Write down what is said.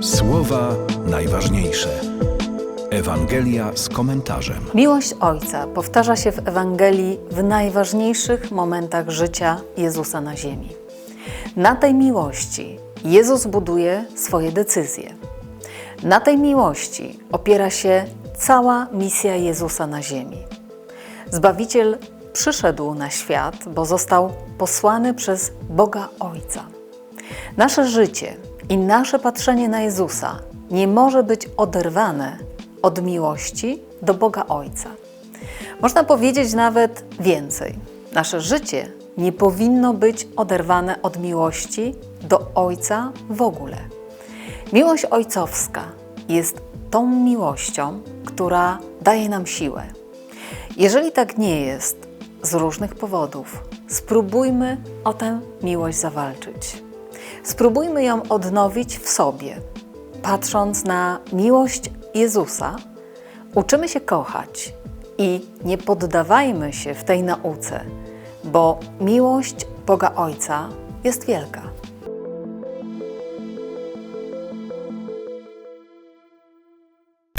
Słowa najważniejsze. Ewangelia z komentarzem. Miłość Ojca powtarza się w Ewangelii w najważniejszych momentach życia Jezusa na ziemi. Na tej miłości Jezus buduje swoje decyzje. Na tej miłości opiera się cała misja Jezusa na ziemi. Zbawiciel przyszedł na świat, bo został posłany przez Boga Ojca. Nasze życie i nasze patrzenie na Jezusa nie może być oderwane od miłości do Boga Ojca. Można powiedzieć nawet więcej. Nasze życie nie powinno być oderwane od miłości do Ojca w ogóle. Miłość ojcowska jest tą miłością, która daje nam siłę. Jeżeli tak nie jest, z różnych powodów, spróbujmy o tę miłość zawalczyć. Spróbujmy ją odnowić w sobie. Patrząc na miłość Jezusa, uczymy się kochać i nie poddawajmy się w tej nauce, bo miłość Boga Ojca jest wielka.